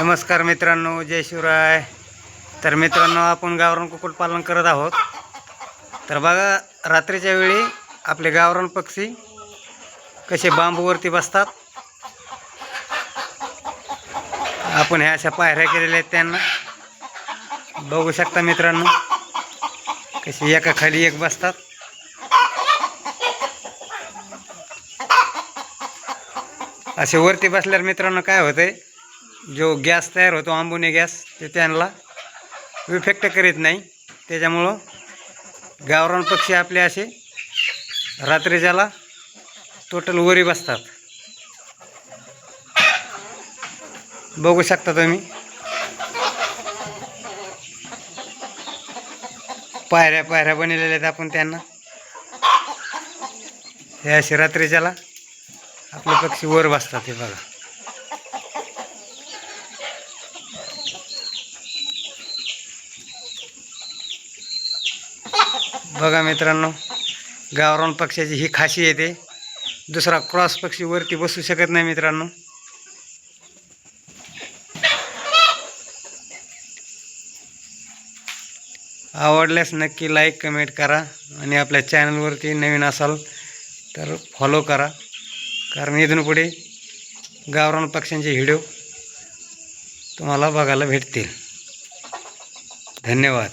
नमस्कार मित्रांनो जय शिवराय. तर मित्रांनो आपण गावरान कुक्कुटपालन करत आहोत. तर बघा रात्रीच्या वेळी आपले गावरान पक्षी कसे बांबूवरती बसतात. आपण ह्या अशा पायऱ्या केलेल्या आहेत त्यांना. बघू शकता मित्रांनो कशी एका खाली एक बसतात. असे वरती बसल्यावर मित्रांनो काय होतंय? जो गॅस तयार होतो आंबुने गॅस ते त्यांना इफेक्ट करीत नाही. त्याच्यामुळं गावरान पक्षी आपले असे रात्रीच्याला टोटल वरी बसतात. बघू शकता तुम्ही. पायऱ्या पायऱ्या बनलेल्या आहेत आपण त्यांना. हे असे रात्रीच्याला आपले पक्षी वर बसतात हे बघा. बघा मित्रांनो गावरान पक्ष्याची ही खाशी येते दुसरा क्रॉस पक्षी वरती बसू शकत नाही मित्रांनो. आवडल्यास नक्की लाईक कमेंट करा आणि आपल्या चॅनलवरती नवीन असाल तर फॉलो करा. कारण इथून पुढे गावरान पक्ष्यांचे व्हिडिओ तुम्हाला बघायला भेटतील. धन्यवाद.